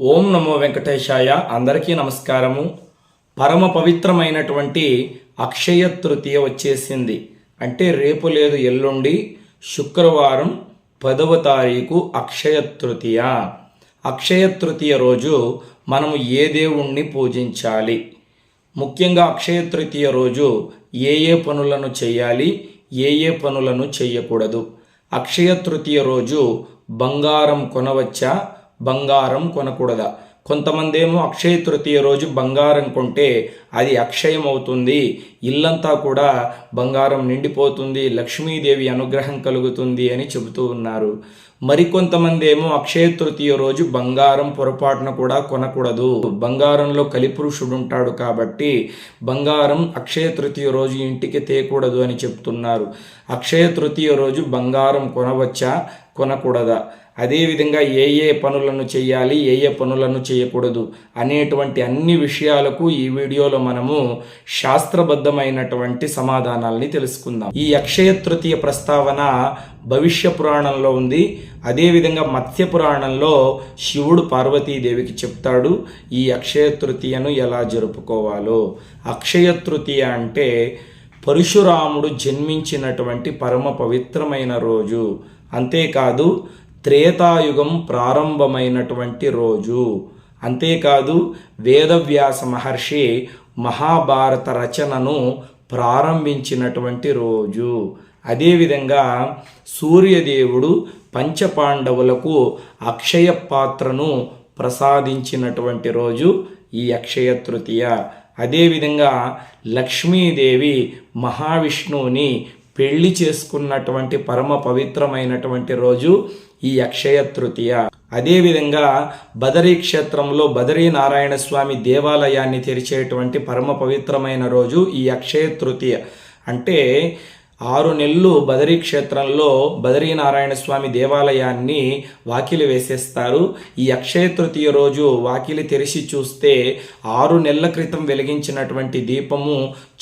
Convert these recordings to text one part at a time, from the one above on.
ఓం నమో వెంకటేశాయ. అందరికీ నమస్కారము. పరమ పవిత్రమైనటువంటి అక్షయ తృతీయ వచ్చేసింది. అంటే రేపు లేదు ఎల్లుండి శుక్రవారం పదవ తారీఖు అక్షయ తృతీయ. అక్షయ తృతీయ రోజు మనము ఏ దేవుణ్ణి పూజించాలి? ముఖ్యంగా అక్షయ తృతీయ రోజు ఏ ఏ పనులను చేయాలి? ఏ ఏ పనులను చేయకూడదు? అక్షయ తృతీయ రోజు బంగారం కొనవచ్చా? బంగారం కొనకూడదా. కొంతమంది ఏమో అక్షయ తృతీయ రోజు బంగారం కొంటే అది అక్షయం అవుతుంది ఇల్లంతా కూడా బంగారం నిండిపోతుంది. లక్ష్మీదేవి అనుగ్రహం కలుగుతుంది అని చెబుతూ ఉన్నారు. మరికొంతమంది ఏమో అక్షయ తృతీయ రోజు బంగారం పొరపాటున కూడా కొనకూడదు. బంగారంలో కలిపురుషుడు ఉంటాడు కాబట్టి బంగారం అక్షయ తృతీయ రోజు ఇంటికి తేకూడదు అని చెప్తున్నారు. అక్షయ తృతీయ రోజు బంగారం కొనవచ్చా? కొనకూడదా? అదేవిధంగా ఏ ఏ పనులను చేయాలి ఏ ఏ పనులను చేయకూడదు అనేటువంటి అన్ని విషయాలకు ఈ వీడియోలో మనము శాస్త్రబద్ధమైనటువంటి సమాధానాల్ని తెలుసుకుందాం. ఈ అక్షయ తృతీయ ప్రస్తావన భవిష్య పురాణంలో ఉంది. అదేవిధంగా మత్స్య పురాణంలో శివుడు పార్వతీదేవికి చెప్తాడు ఈ అక్షయ తృతీయను ఎలా జరుపుకోవాలో. అక్షయ తృతీయ అంటే పరశురాముడు జన్మించినటువంటి పరమ పవిత్రమైన రోజు. అంతేకాదు త్రేతాయుగం ప్రారంభమైనటువంటి రోజు. అంతేకాదు వేదవ్యాస మహర్షి మహాభారత రచనను ప్రారంభించినటువంటి రోజు. అదేవిధంగా సూర్యదేవుడు పంచపాండవులకు అక్షయ పాత్రను ప్రసాదించినటువంటి రోజు ఈ అక్షయ తృతీయ. అదేవిధంగా లక్ష్మీదేవి మహావిష్ణువుని పెళ్ళి చేసుకున్నటువంటి పరమ పవిత్రమైనటువంటి రోజు ఈ అక్షయ తృతీయ. అదేవిధంగా బదరీ క్షేత్రంలో బదరీ నారాయణ స్వామి దేవాలయాన్ని తెరిచేటువంటి పరమ పవిత్రమైన రోజు ఈ అక్షయ తృతీయ. అంటే ఆరు నెలలు బదరీ క్షేత్రంలో బదరీనారాయణ స్వామి దేవాలయాన్ని వాకిలి వేసేస్తారు. ఈ అక్షయ తృతీయ రోజు వాకిలి తెరిచి చూస్తే ఆరు నెలల క్రితం వెలిగించినటువంటి దీపము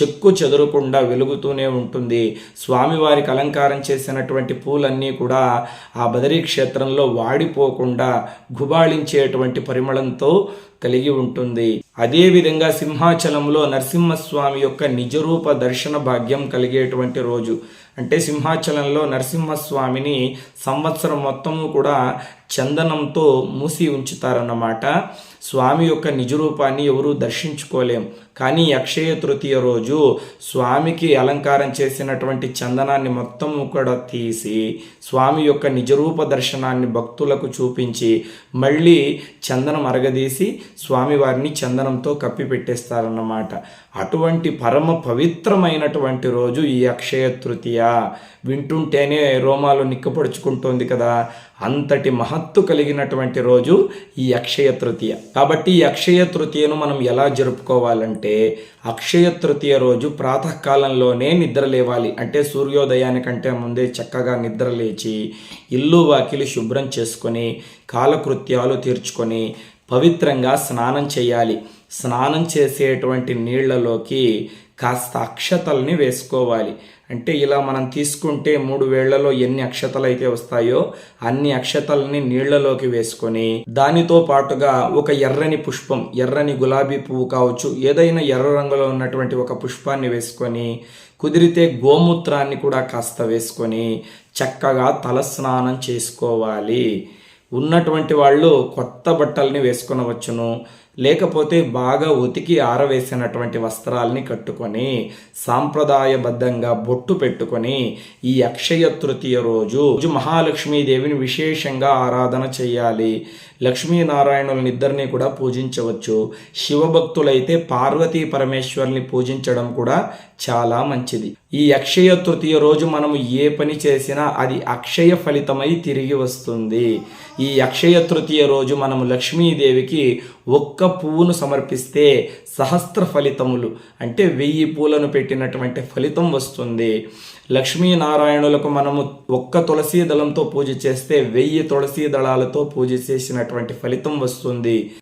చెక్కు చెదరకుండా వెలుగుతూనే ఉంటుంది. స్వామివారికి అలంకారం చేసినటువంటి పూలన్నీ కూడా ఆ బదరీ క్షేత్రంలో వాడిపోకుండా గుబాళించేటువంటి పరిమళంతో కలిగి ఉంటుంది. అదేవిధంగా సింహాచలంలో నరసింహస్వామి యొక్క నిజరూప దర్శన భాగ్యం కలిగేటువంటి రోజు. అంటే సింహాచలంలో నరసింహస్వామిని సంవత్సరం మొత్తము కూడా చందనంతో మూసి ఉంచుతారన్నమాట. స్వామి యొక్క నిజరూపాన్ని ఎవరూ దర్శించుకోలేం. కానీ అక్షయ తృతీయ రోజు స్వామికి అలంకారం చేసినటువంటి చందనాన్ని మొత్తం కూడా తీసి స్వామి యొక్క నిజరూప దర్శనాన్ని భక్తులకు చూపించి మళ్ళీ చందనం అరగదీసి స్వామివారిని చందనంతో కప్పిపెట్టేస్తారన్నమాట. అటువంటి పరమ పవిత్రమైనటువంటి రోజు ఈ అక్షయ తృతీయ. వింటుంటేనే రోమాలు నిక్కపడుచుకుంటోంది కదా. అంతటి మహత్తు కలిగినటువంటి రోజు ఈ అక్షయ తృతీయ. కాబట్టి ఈ అక్షయ తృతీయను మనం ఎలా జరుపుకోవాలంటే అక్షయ తృతీయ రోజు ప్రాతకాలంలోనే నిద్ర లేవాలి. అంటే సూర్యోదయానికంటే ముందే చక్కగా నిద్ర లేచి ఇల్లు వాకిలి శుభ్రం చేసుకొని కాలకృత్యాలు తీర్చుకొని పవిత్రంగా స్నానం చేయాలి. స్నానం చేసేటువంటి నీళ్ళలోకి కాస్త అక్షతల్ని వేసుకోవాలి. అంటే ఇలా మనం తీసుకుంటే మూడు వేళ్ళలో ఎన్ని అక్షతలు అయితే వస్తాయో అన్ని అక్షతల్ని నీళ్ళలోకి వేసుకొని దానితో పాటుగా ఒక ఎర్రని పుష్పం ఎర్రని గులాబీ పువ్వు కావచ్చు ఏదైనా ఎర్ర రంగులో ఉన్నటువంటి ఒక పుష్పాన్ని వేసుకొని కుదిరితే గోమూత్రాన్ని కూడా కాస్త వేసుకొని చక్కగా తలస్నానం చేసుకోవాలి. ఉన్నటువంటి వాళ్ళు కొత్త బట్టల్ని వేసుకొనవచ్చును. లేకపోతే బాగా ఉతికి ఆరవేసినటువంటి వస్త్రాల్ని కట్టుకొని సాంప్రదాయబద్ధంగా బొట్టు పెట్టుకొని ఈ అక్షయ తృతీయ రోజు మహాలక్ష్మీదేవిని విశేషంగా ఆరాధన చేయాలి. లక్ష్మీనారాయణులని నిద్రని కూడా పూజించవచ్చు. శివభక్తులైతే పార్వతీ పరమేశ్వరుని పూజించడం కూడా చాలా మంచిది. ఈ అక్షయ తృతీయ రోజు మనము ఏ పని చేసినా అది అక్షయ ఫలితమై తిరిగి వస్తుంది. ఈ అక్షయ తృతీయ రోజు మనము లక్ష్మీదేవికి ఒక్క పువ్వును సమర్పిస్తే సహస్ర ఫలితములు. అంటే వెయ్యి పూలను పెట్టినటువంటి ఫలితం వస్తుంది. లక్ష్మీనారాయణులకు మనము ఒక్క తులసీ దళంతో పూజ చేస్తే వెయ్యి తులసీ దళాలతో పూజ చేసినటువంటి ఫలితం వస్తుంది.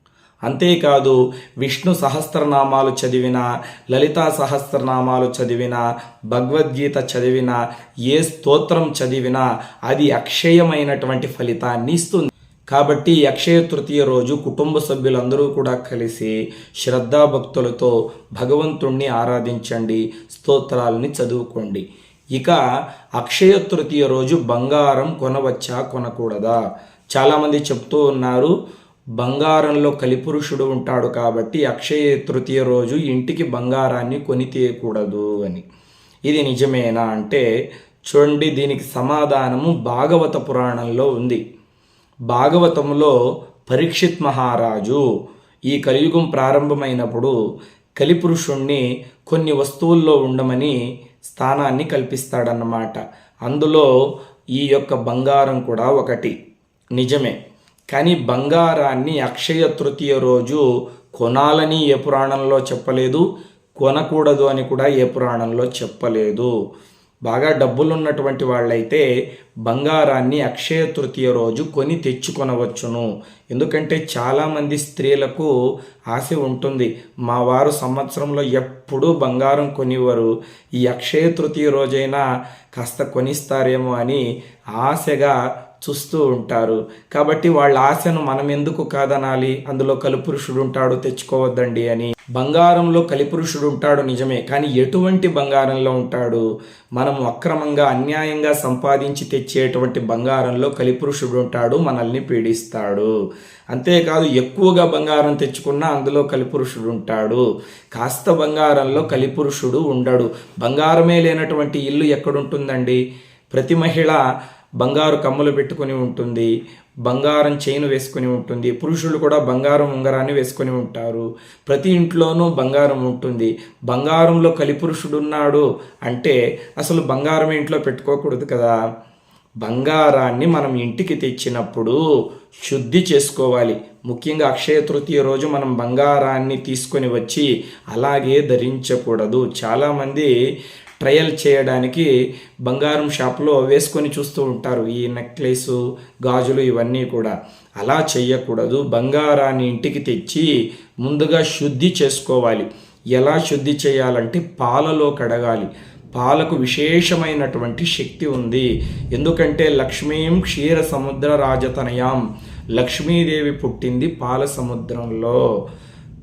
అంతేకాదు విష్ణు సహస్రనామాలు చదివిన లలితా సహస్రనామాలు చదివిన భగవద్గీత చదివిన ఏ స్తోత్రం చదివినా అది అక్షయమైనటువంటి ఫలితాన్ని ఇస్తుంది. కాబట్టి అక్షయ తృతీయ రోజు కుటుంబ సభ్యులందరూ కూడా కలిసి శ్రద్ధాభక్తులతో భగవంతుణ్ణి ఆరాధించండి స్తోత్రాలని చదువుకోండి. ఇక అక్షయ తృతీయ రోజు బంగారం కొనవచ్చా కొనకూడదా? చాలామంది చెప్తూ ఉన్నారు బంగారంలో కలిపురుషుడు ఉంటాడు కాబట్టి అక్షయ తృతీయ రోజు ఇంటికి బంగారాన్ని కొని తీయకూడదు అని. ఇది నిజమేనా అంటే చూడండి దీనికి సమాధానము భాగవత పురాణంలో ఉంది. భాగవతంలో పరీక్షిత్ మహారాజు ఈ కలియుగం ప్రారంభమైనప్పుడు కలిపురుషుణ్ణి కొన్ని వస్తువుల్లో ఉండమని స్థానాన్ని కల్పిస్తాడన్నమాట. అందులో ఈ యొక్క బంగారం కూడా ఒకటి. నిజమే. కానీ బంగారాన్ని అక్షయ తృతీయ రోజు కొనాలని ఏ పురాణంలో చెప్పలేదు కొనకూడదు అని కూడా ఏ పురాణంలో చెప్పలేదు. బాగా డబ్బులున్నటువంటి వాళ్ళైతే బంగారాన్ని అక్షయ తృతీయ రోజు కొని తెచ్చుకొనవచ్చును. ఎందుకంటే చాలామంది స్త్రీలకు ఆశ ఉంటుంది. మా వారు సంవత్సరంలో ఎప్పుడూ బంగారం కొనివ్వరు. ఈ అక్షయ తృతీయ రోజైనా కాస్త కొనిస్తారేమో అని ఆశగా చూస్తూ ఉంటారు. కాబట్టి వాళ్ళ ఆశను మనం ఎందుకు కాదనాలి? అందులో కలిపురుషుడు ఉంటాడు తెచ్చుకోవద్దండి అని. బంగారంలో కలిపురుషుడు ఉంటాడు నిజమే కానీ ఎటువంటి బంగారంలో ఉంటాడు? మనం అక్రమంగా అన్యాయంగా సంపాదించి తెచ్చేటువంటి బంగారంలో కలిపురుషుడు ఉంటాడు మనల్ని పీడిస్తాడు. అంతేకాదు ఎక్కువగా బంగారం తెచ్చుకున్నా అందులో కలిపురుషుడు ఉంటాడు కాస్త బంగారంలో కలిపురుషుడు ఉండడు. బంగారమే లేనటువంటి ఇల్లు ఎక్కడుంటుందండి? ప్రతి మహిళ బంగారు కమ్మలు పెట్టుకొని ఉంటుంది బంగారం చైన్ వేసుకొని ఉంటుంది పురుషులు కూడా బంగారం ఉంగరాన్ని వేసుకొని ఉంటారు. ప్రతి ఇంట్లోనూ బంగారం ఉంటుంది. బంగారంలో కలిపురుషుడు ఉన్నాడు అంటే అసలు బంగారం ఇంట్లో పెట్టుకోకూడదు కదా. బంగారాన్ని మనం ఇంటికి తెచ్చినప్పుడు శుద్ధి చేసుకోవాలి. ముఖ్యంగా అక్షయ తృతీయ రోజు మనం బంగారాన్ని తీసుకొని వచ్చి అలాగే ధరించకూడదు. చాలామంది ట్రయల్ చేయడానికి బంగారం షాప్లో వేసుకొని చూస్తూ ఉంటారు. ఈ నెక్లెస్ గాజులు ఇవన్నీ కూడా. అలా చేయకూడదు బంగారాన్ని ఇంటికి తెచ్చి ముందుగా శుద్ధి చేసుకోవాలి. ఎలా శుద్ధి చేయాలంటే పాలలో కడగాలి. పాలకు విశేషమైనటువంటి శక్తి ఉంది. ఎందుకంటే లక్ష్మీం క్షీర సముద్ర రాజతనయాం. లక్ష్మీదేవి పుట్టింది పాల సముద్రంలో.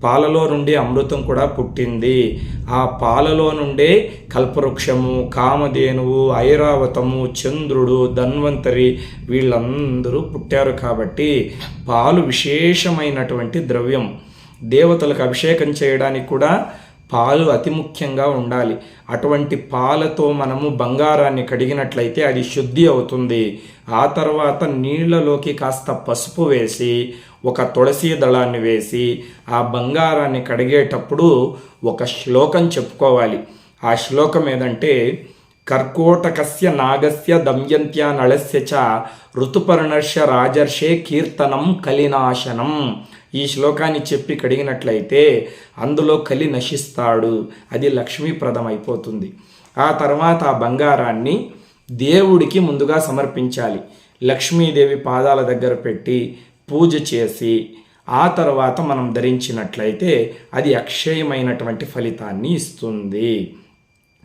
పాలలో నుండి అమృతం కూడా పుట్టింది. ఆ పాలలో నుండే కల్పవృక్షము కామధేనువు ఐరావతము చంద్రుడు ధన్వంతరి వీళ్ళందరూ పుట్టారు కాబట్టి పాలు విశేషమైనటువంటి ద్రవ్యం. దేవతలకు అభిషేకం చేయడానికి కూడా పాలు అతి ముఖ్యంగా ఉండాలి. అటువంటి పాలతో మనము బంగారాన్ని కడిగినట్లయితే అది శుద్ధి అవుతుంది. ఆ తర్వాత నీళ్ళలోకి కాస్త పసుపు వేసి ఒక తులసి దళాన్ని వేసి ఆ బంగారాన్ని కడిగేటప్పుడు ఒక శ్లోకం చెప్పుకోవాలి. ఆ శ్లోకం ఏదంటే కర్కోటకస్య నాగస్య దమ్యంత్య నళస్య చ ఋతుపర్ణర్ష రాజర్షే కీర్తనం కలినాశనం. ఈ శ్లోకాన్ని చెప్పి కడిగినట్లయితే అందులో కలి నశిస్తాడు. అది లక్ష్మీప్రదం అయిపోతుంది ఆ తర్వాత ఆ బంగారాన్ని దేవుడికి ముందుగా సమర్పించాలి. లక్ష్మీదేవి పాదాల దగ్గర పెట్టి పూజ చేసి ఆ తర్వాత మనం ధరించినట్లయితే అది అక్షయమైనటువంటి ఫలితాన్ని ఇస్తుంది.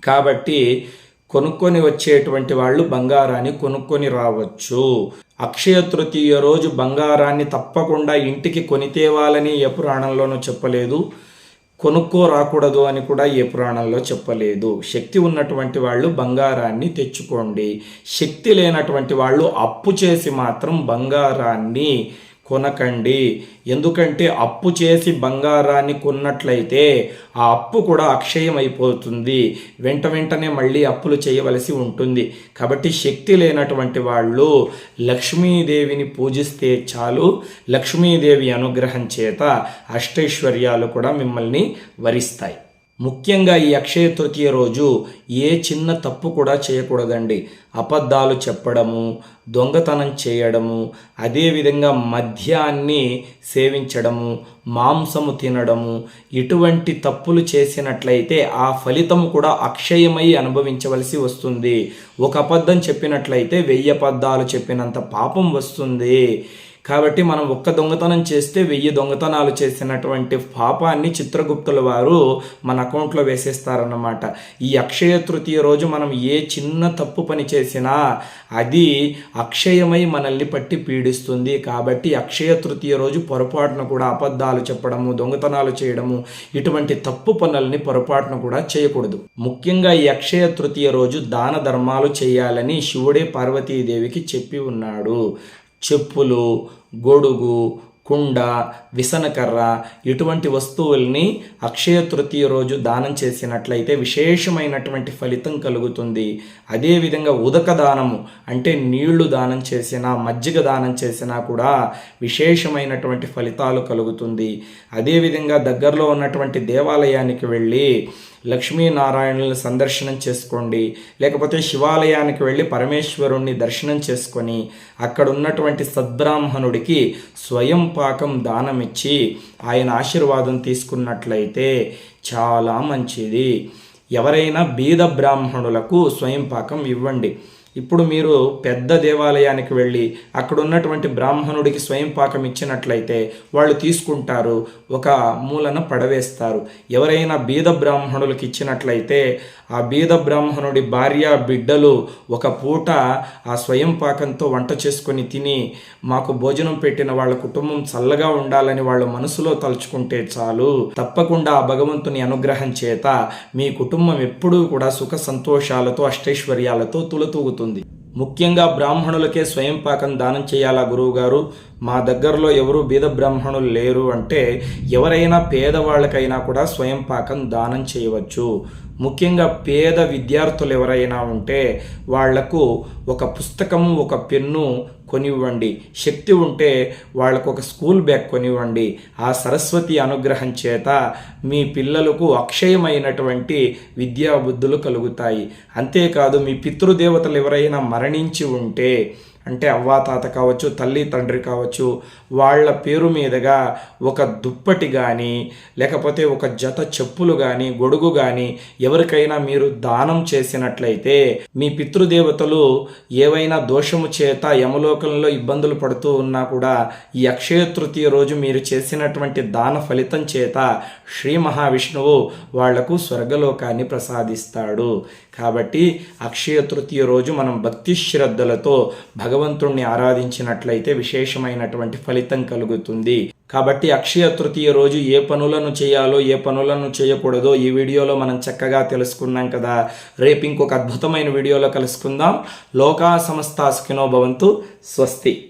కాబట్టి కొనుక్కొని వచ్చేటువంటి వాళ్ళు బంగారాన్ని కొనుక్కొని రావచ్చు. అక్షయ తృతీయ రోజు బంగారాన్ని తప్పకుండా ఇంటికి కొని తేవాలని ఏ పురాణంలోనూ చెప్పలేదు. కొనుక్కో రాకూడదు అని కూడా ఏ పురాణంలో చెప్పలేదు. శక్తి ఉన్నటువంటి వాళ్ళు బంగారాన్ని తెచ్చుకోండి. శక్తి లేనటువంటి వాళ్ళు అప్పు చేసి మాత్రం బంగారాన్ని కొనకండి. ఎందుకంటే అప్పు చేసి బంగారాన్ని కొన్నట్లయితే ఆ అప్పు కూడా అక్షయం అయిపోతుంది వెంట వెంటనే మళ్ళీ అప్పులు చేయవలసి ఉంటుంది. కాబట్టి శక్తి లేనటువంటి వాళ్ళు లక్ష్మీదేవిని పూజిస్తే చాలు. లక్ష్మీదేవి అనుగ్రహం చేత అష్టైశ్వర్యాలు కూడా మిమ్మల్ని వరిస్తాయి. ముఖ్యంగా ఈ అక్షయ తృతీయ రోజు ఏ చిన్న తప్పు కూడా చేయకూడదండి. అబద్ధాలు చెప్పడము దొంగతనం చేయడము అదేవిధంగా మద్యాన్ని సేవించడము మాంసము తినడము ఇటువంటి తప్పులు చేసినట్లయితే ఆ ఫలితం కూడా అక్షయమై అనుభవించవలసి వస్తుంది. ఒక అబద్ధం చెప్పినట్లయితే వెయ్యి అబద్ధాలు చెప్పినంత పాపం వస్తుంది. కాబట్టి మనం ఒక్క దొంగతనం చేస్తే వెయ్యి దొంగతనాలు చేసినటువంటి పాపాన్ని చిత్రగుప్తుల వారు మన అకౌంట్లో వేసేస్తారన్నమాట. ఈ అక్షయ తృతీయ రోజు మనం ఏ చిన్న తప్పు పని చేసినా అది అక్షయమై మనల్ని పట్టి పీడిస్తుంది. కాబట్టి అక్షయ తృతీయ రోజు పొరపాటున కూడా అబద్ధాలు చెప్పడము దొంగతనాలు చేయడము ఇటువంటి తప్పు పనుల్ని పొరపాటున కూడా చేయకూడదు. ముఖ్యంగా ఈ అక్షయ తృతీయ రోజు దాన ధర్మాలు చేయాలని శివుడే పార్వతీదేవికి చెప్పి ఉన్నాడు. చెప్పులు గొడుగు కుండ విసనకర్ర ఇటువంటి వస్తువుల్ని అక్షయ తృతీయ రోజు దానం చేసినట్లయితే విశేషమైనటువంటి ఫలితం కలుగుతుంది. అదేవిధంగా ఉదక దానము అంటే నీళ్ళు దానం చేసినా మజ్జిగ దానం చేసినా కూడా విశేషమైనటువంటి ఫలితాలు కలుగుతుంది. అదేవిధంగా దగ్గరలో ఉన్నటువంటి దేవాలయానికి వెళ్ళి లక్ష్మీనారాయణులను సందర్శనం చేసుకోండి. లేకపోతే శివాలయానికి వెళ్ళి పరమేశ్వరుణ్ణి దర్శనం చేసుకొని అక్కడ ఉన్నటువంటి సద్బ్రాహ్మణుడికి స్వయం పాకం దానమిచ్చి ఆయన ఆశీర్వాదం తీసుకున్నట్లయితే చాలా మంచిది. ఎవరైనా బీద బ్రాహ్మణులకు స్వయం పాకం ఇవ్వండి. ఇప్పుడు మీరు పెద్ద దేవాలయానికి వెళ్ళి అక్కడ ఉన్నటువంటి బ్రాహ్మణుడికి స్వయం పాకం ఇచ్చినట్లయితే వాళ్ళు తీసుకుంటారు ఒక మూలన పడవేస్తారు. ఎవరైనా బీద బ్రాహ్మణులకు ఇచ్చినట్లయితే ఆ బీద బ్రాహ్మణుడి భార్య బిడ్డలు ఒక పూట ఆ స్వయం పాకంతో వంట చేసుకొని తిని మాకు భోజనం పెట్టిన వాళ్ళ కుటుంబం చల్లగా ఉండాలని వాళ్ళ మనసులో తలుచుకుంటే చాలు. తప్పకుండా ఆ భగవంతుని అనుగ్రహం చేత మీ కుటుంబం ఎప్పుడూ కూడా సుఖ సంతోషాలతో అష్టైశ్వర్యాలతో తులతూగుతుంది. ముఖ్యంగా బ్రాహ్మణులకే స్వయం పాకం దానం చేయాలా గురువు గారు మా దగ్గరలో ఎవరు బీద బ్రాహ్మణులు లేరు అంటే ఎవరైనా పేదవాళ్ళకైనా కూడా స్వయం పాకం దానం చేయవచ్చు. ముఖ్యంగా పేద విద్యార్థులు ఎవరైనా ఉంటే వాళ్ళకు ఒక పుస్తకము ఒక పెన్ను కొనివ్వండి. శక్తి ఉంటే వాళ్ళకు ఒక స్కూల్ బ్యాగ్ కొనివ్వండి. ఆ సరస్వతి అనుగ్రహం చేత మీ పిల్లలకు అక్షయమైనటువంటి విద్యాబుద్ధులు కలుగుతాయి. అంతేకాదు మీ పితృదేవతలు ఎవరైనా మరణించి ఉంటే అంటే అవ్వా తాత కావచ్చు తల్లి తండ్రి కావచ్చు వాళ్ళ పేరు మీదుగా ఒక దుప్పటి కానీ లేకపోతే ఒక జత చెప్పులు కానీ గొడుగు కానీ ఎవరికైనా మీరు దానం చేసినట్లయితే మీ పితృదేవతలు ఏవైనా దోషము చేత యమలోకంలో ఇబ్బందులు పడుతూ ఉన్నా కూడా ఈ అక్షయ తృతీయ రోజు మీరు చేసినటువంటి దాన ఫలితం చేత శ్రీ మహావిష్ణువు వాళ్ళకు స్వర్గలోకాన్ని ప్రసాదిస్తాడు. కాబట్టి అక్షయ తృతీయ రోజు మనం భక్తి శ్రద్ధలతో భగవంతుణ్ణి ఆరాధించినట్లయితే విశేషమైనటువంటి ఫలితం కలుగుతుంది. కాబట్టి అక్షయ తృతీయ రోజు ఏ పనులను చేయాలో ఏ పనులను చేయకూడదో ఈ వీడియోలో మనం చక్కగా తెలుసుకున్నాం కదా. రేపు ఇంకొక అద్భుతమైన వీడియోలో కలుసుకుందాం. లోకా సమస్త సుఖినో భవంతు. స్వస్తి.